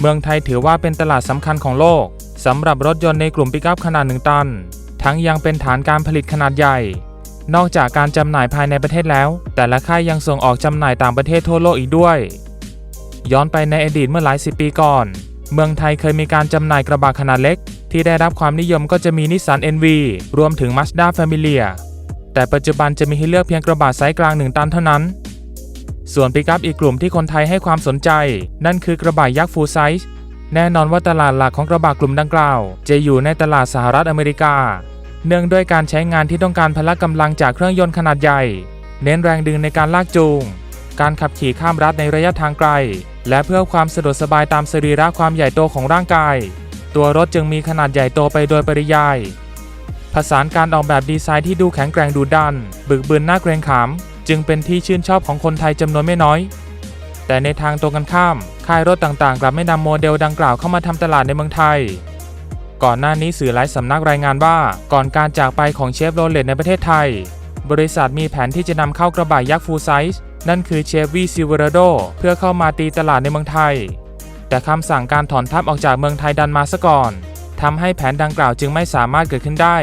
เมืองไทยถือว่าเป็นตลาดสำคัญของโลกสำหรับรถยนต์ในกลุ่มปิกอัพขนาด1ตัน ทั้งยังเป็นฐานการผลิตขนาดใหญ่ นอกจากการจำหน่ายภายในประเทศแล้ว แต่ละค่ายยังส่งออกจำหน่ายต่างประเทศทั่วโลกอีกด้วย ย้อนไปในอดีตเมื่อหลายสิบปีก่อน เมืองไทยเคยมีการจำหน่ายกระบะขนาดเล็ก ที่ได้รับความนิยมก็จะมีนิสสัน NV รวมถึง Mazda Familia แต่ปัจจุบันจะมีให้เลือกเพียงกระบะไซส์กลาง 1 ตันเท่านั้น ส่วนปิกัพอีกกลุ่มที่คนไทยให้ความสนใจ นั่นคือกระบะยักษ์ฟูลไซส์แน่นอนว่าตลาดหลักของกระบะกลุ่มดังกล่าว จะอยู่ในตลาดสหรัฐอเมริกา เนื่องด้วยการใช้งานที่ต้องการพละกำลังจากเครื่องยนต์ขนาดใหญ่ เน้นแรงดึงในการลากจูง การขับขี่ข้ามรัฐในระยะทางไกล และเพื่อความสะดวกสบายตามสรีระความใหญ่โตของร่างกาย ตัวรถจึงมีขนาดใหญ่โตไปโดยปริยายผสานการออกแบบดีไซน์ที่ดูแข็งแกร่งดุดัน บึกบึนน่าเกรงขาม จึงเป็นที่ชื่นชอบของคนไทยจำนวนไม่น้อย แต่ในทางตรงกันข้าม ค่ายรถต่างๆ กลับไม่นำโมเดลดังกล่าวเข้ามาทำตลาดในเมืองไทย ก่อนหน้านี้สื่อหลายสำนักรายงานว่า ก่อนการจากไปของเชฟโรเลตในประเทศไทย บริษัทมีแผนที่จะนำเข้ากระบะยักษ์ฟูลไซส์นั่นคือเชฟวีซิวเรโดเพื่อเข้ามาตีตลาดในเมืองไทย แต่คำสั่งการถอนทัพออกจากเมืองไทยดันมาซะก่อนทำให้แผนดังกล่าวจึงไม่สามารถเกิดขึ้นได้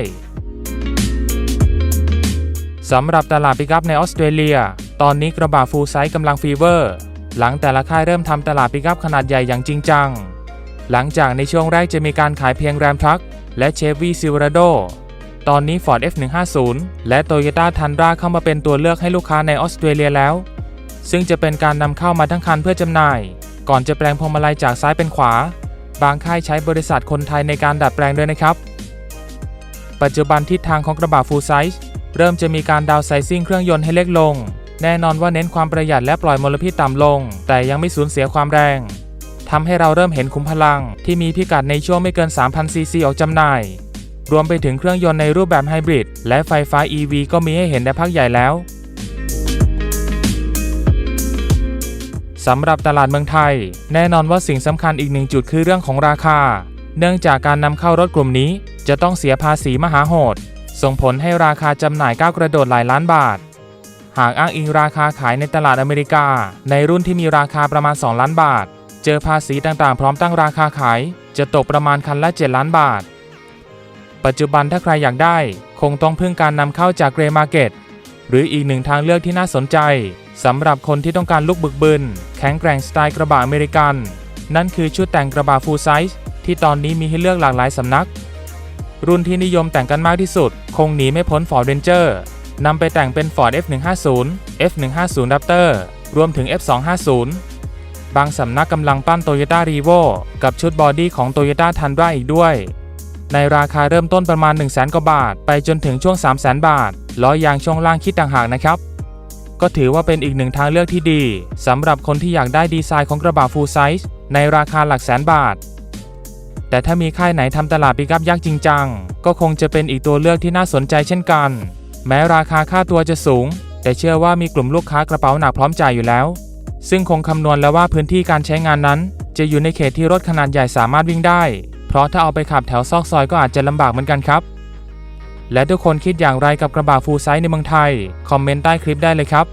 สำหรับตลาดปิกัพในออสเตรเลีย ตอนนี้กระบะฟูลไซส์กำลังฟีเวอร์ หลังแต่ละค่ายเริ่มทำตลาดปิกัพขนาดใหญ่อย่างจริงจัง หลังจากในช่วงแรกจะมีการขายเพียงแรมทรัคและเชฟวี่ซิวราโดตอนนี้ Ford F150 และ Toyota Tundra เข้ามาเป็นตัวเลือกให้ลูกค้าในออสเตรเลียแล้ว ซึ่งจะเป็นการนำเข้ามาทั้งคันเพื่อจำหน่าย ก่อนจะแปลงพวงมาลัยจากซ้ายเป็นขวา บางค่ายใช้บริษัทคนไทยในการดัดแปลงด้วยนะครับ ปัจจุบันทิศทางของกระบะฟูลไซส์ เริ่มจะมีการดาวไซซิ่งเครื่องยนต์ให้เล็กลง แน่นอนว่าเน้นความประหยัดและปล่อยมลพิษต่ำลง แต่ยังไม่สูญเสียความแรงทำให้เราเริ่มเห็นคุ้มพลัง ที่มีพิกัดในช่วงไม่เกิน 3,000 ซีซีออกจำหน่าย รวมไปถึงเครื่องยนต์ในรูปแบบไฮบริดและไฟฟ้า EV ก็มีให้เห็นในพักใหญ่แล้วสำหรับตลาดเมืองไทย แน่นอนว่าสิ่งสำคัญอีกหนึ่งจุดคือเรื่องของราคา เนื่องจากการนำเข้ารถกลุ่มนี้จะต้องเสียภาษีมหาโหด ส่งผลให้ราคาจำหน่ายก้าวกระโดดหลายล้านบาท หากอ้างอิงราคาขายในตลาดอเมริกา ในรุ่นที่มีราคาประมาณ 2 ล้านบาท เจอภาษีต่างๆ พร้อมตั้งราคาขาย จะตกประมาณคันละ 7 ล้านบาท ปัจจุบันถ้าใครอยากได้ คงต้องพึ่งการนำเข้าจากเกรมาร์เก็ตหรืออีกหนึ่งทางเลือกที่น่าสนใจสำหรับคนที่ต้องการลุกบึกบึนแข็งแกร่งสไตล์กระบะอเมริกัน นั่นคือชุดแต่งกระบะฟูลไซส์ที่ตอนนี้มีให้เลือกหลากหลายสำนัก รุ่นที่นิยมแต่งกันมากที่สุด คงหนีไม่พ้น Ford Ranger นำไปแต่งเป็น Ford F150 F150 Raptor รวมถึง F250 บางสำนักกำลังปั้น Toyota Revo กับชุดบอดี้ของ Toyota Tundra อีกด้วย ในราคาเริ่มต้นประมาณ 1 0 0 0 0 0กว่าบาท ไปจนถึงช่วง 3 0 0 0 0 0 บาท ล้อยางช่วงล่างคิดต่างหากนะครับ ก็ถือว่าเป็นอีกหนึ่งทางเลือกที่ดีสำหรับคนที่อยากได้ดีไซน์ของกระบะ full size ในราคาหลักแสนบาท แต่ถ้ามีค่ายไหนทำตลาดปิกัพยักษ์จริงจัง ก็คงจะเป็นอีกตัวเลือกที่น่าสนใจเช่นกัน แม้ราคาค่าตัวจะสูง แต่เชื่อว่ามีกลุ่มลูกค้ากระเป๋าหนักพร้อมจ่ายอยู่แล้ว ซึ่งคงคำนวณแล้วว่าพื้นที่การใช้งานนั้น จะอยู่ในเขตที่รถขนาดใหญ่สามารถวิ่งได้ เพราะถ้าเอาไปขับแถวซอกซอยก็อาจจะลำบากเหมือนกันครับ และทุกคนคิดอย่างไรกับกระบะฟูลไซส์ในเมืองไทย คอมเมนต์ใต้คลิปได้เลยครับ